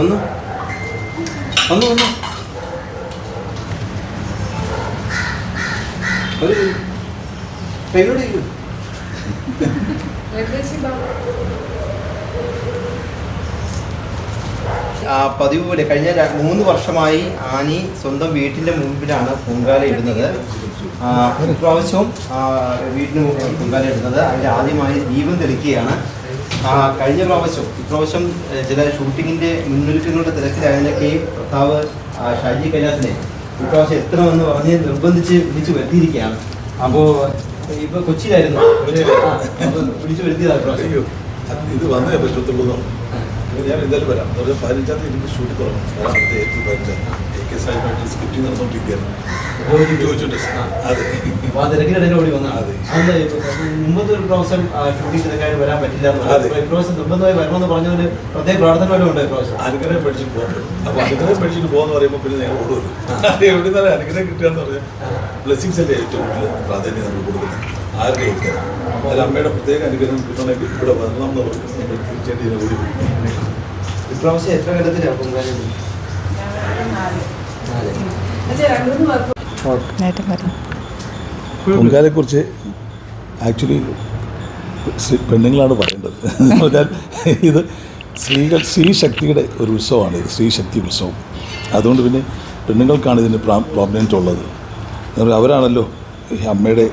വന്നു. വന്നു വന്നു. ഒരു കയ്യിലൂടെ ഇരിക്കും. പതിവ് പോലെ കഴിഞ്ഞ മൂന്ന് വർഷമായി ആനി സ്വന്തം വീട്ടിന്റെ മുമ്പിലാണ് പൊങ്കാല ഇടുന്നത്. ഒരു ഇപ്രാവശ്യവും വീടിന് പൊങ്കാല ഇടുന്നത്. അതിൽ ആദ്യമായി ദീപം തെളിക്കുകയാണ്. കഴിഞ്ഞ പ്രാവശ്യം ഇപ്രാവശ്യം ചില ഷൂട്ടിങ്ങിന്റെ മുന്നൊരുക്കങ്ങളുടെ തിരക്കിലായതിനൊക്കെയും ഭർത്താവ് ഷാജി കൈലാസിനെ ഇപ്രാവശ്യം എത്തണമെന്ന് പറഞ്ഞ് നിർബന്ധിച്ച് വിളിച്ചു വരുത്തിയിരിക്കുകയാണ്. അപ്പോൾ ഇപ്പൊ കൊച്ചിയിലായിരുന്നു. വിളിച്ചു വരുത്തിയതാണ് ഇത് വന്നേ ഞാൻ എന്തായാലും വരാം. പതിനഞ്ചാം തീയതി ഷൂട്ട് തുടങ്ങും. പതിനഞ്ചാം. കെ സാഹിബായിട്ട് സ്ക്രിപ്റ്റിംഗ് നടന്നുകൊണ്ടിരിക്കുകയാണ് അപ്പൊ മുമ്പത്തെ ഒരു പ്രാവശ്യം ഷൂട്ടിംഗ് വരാൻ പറ്റില്ല എന്ന് പറഞ്ഞു. ഇപ്രാവശ്യം നിർബന്ധമായി വരണമെന്ന് പറഞ്ഞതിന് പ്രത്യേക പ്രാർത്ഥന വല്ലതും ഉണ്ട് അനുഗ്രഹം പഠിച്ചിട്ട് പോകാൻ അപ്പോൾ അനുഗ്രഹം മേടിച്ചിട്ട് പോകുന്ന പറയുമ്പോൾ പിന്നെ ഞങ്ങൾ ഓടുമല്ലോ എവിടെ നിന്നാണ് അനുഗ്രഹം കിട്ടുകയെന്ന് പറയാം ബ്ലെസ്സിങ്സ് അല്ലേ ഏറ്റവും കൂടുതൽ പ്രാധാന്യം നമ്മൾ കൊടുക്കുന്നത്? ആരുടെ കിട്ടുക അതിൽ അമ്മയുടെ പ്രത്യേക അനുഗ്രഹം കിട്ടണമെങ്കിൽ ഇവിടെ വരണം എന്ന് പറഞ്ഞു. നമ്മൾ തീർച്ചയായിട്ടും ഇതിനെ ഓടി ഇപ്രാവശ്യം എത്ര ഘട്ടത്തിലാണ് പൊങ്കാല വരും പൊങ്കാലയെക്കുറിച്ച് ആക്ച്വലി പെണ്ണുങ്ങളാണ് പറയേണ്ടത്. ഇത് സ്ത്രീകൾ സ്ത്രീ ശക്തിയുടെ ഒരു ഉത്സവമാണ് ഇത് സ്ത്രീ ശക്തി ഉത്സവം. അതുകൊണ്ട് പിന്നെ പെണ്ണുങ്ങൾക്കാണ് ഇതിന് പ്രോബ്ലംറ്റ് ഉള്ളത്. അവരാണല്ലോ അമ്മയുടെ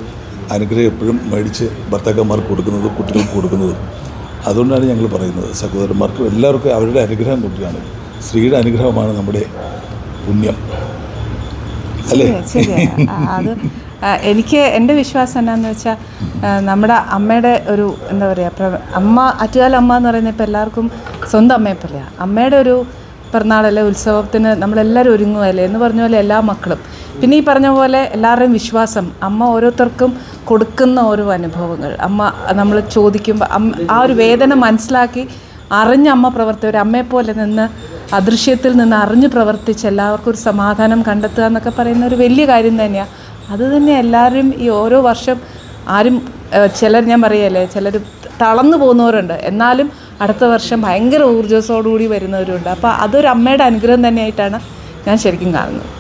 അനുഗ്രഹം എപ്പോഴും മേടിച്ച് ഭർത്താക്കന്മാർക്ക് കൊടുക്കുന്നതും കുട്ടികൾക്ക് കൊടുക്കുന്നതും. അതുകൊണ്ടാണ് ഞങ്ങൾ പറയുന്നത് സഹോദരന്മാർക്കും എല്ലാവർക്കും അവരുടെ അനുഗ്രഹം കൊടുക്കുകയാണ് സ്ത്രീയുടെ അനുഗ്രഹമാണ് നമ്മുടെ പുണ്യം. അല്ലേ? അത് എനിക്ക് എന്റെ വിശ്വാസം എന്നാന്ന് വെച്ചാൽ നമ്മുടെ അമ്മയുടെ ഒരു എന്താ പറയുക അമ്മ അറ്റുകാല അമ്മ എന്ന് പറയുന്നത് ഇപ്പോൾ എല്ലാവർക്കും സ്വന്തം അമ്മയെ പോലെയാണ് അമ്മയുടെ ഒരു പിറന്നാളല്ലേ ഉത്സവത്തിന് നമ്മളെല്ലാവരും ഒരുങ്ങുമല്ലേ എന്ന് പറഞ്ഞ പോലെ എല്ലാ മക്കളും. പിന്നെ ഈ പറഞ്ഞ പോലെ എല്ലാവരുടെയും വിശ്വാസം അമ്മ ഓരോരുത്തർക്കും കൊടുക്കുന്ന ഓരോ അനുഭവങ്ങൾ. അമ്മ നമ്മൾ ചോദിക്കുമ്പോൾ ആ ഒരു വേദന മനസ്സിലാക്കി അറിഞ്ഞ അമ്മ പ്രവർത്തി ഒരു അമ്മയെപ്പോലെ നിന്ന് അദൃശ്യത്തിൽ നിന്ന് അറിഞ്ഞ് പ്രവർത്തിച്ച് എല്ലാവർക്കും ഒരു സമാധാനം കണ്ടെത്തുക എന്നൊക്കെ പറയുന്ന ഒരു വലിയ കാര്യം തന്നെയാണ് അത് തന്നെ എല്ലാവരും ഈ ഓരോ വർഷം ആരും ചിലർ ഞാൻ പറയല്ലേ ചിലർ തളർന്നു പോകുന്നവരുണ്ട്. എന്നാലും അടുത്ത വർഷം ഭയങ്കര ഊർജസ്സോടുകൂടി വരുന്നവരുണ്ട്. അപ്പോൾ അതൊരു അമ്മയുടെ അനുഗ്രഹം തന്നെയായിട്ടാണ് ഞാൻ ശരിക്കും കാണുന്നത്.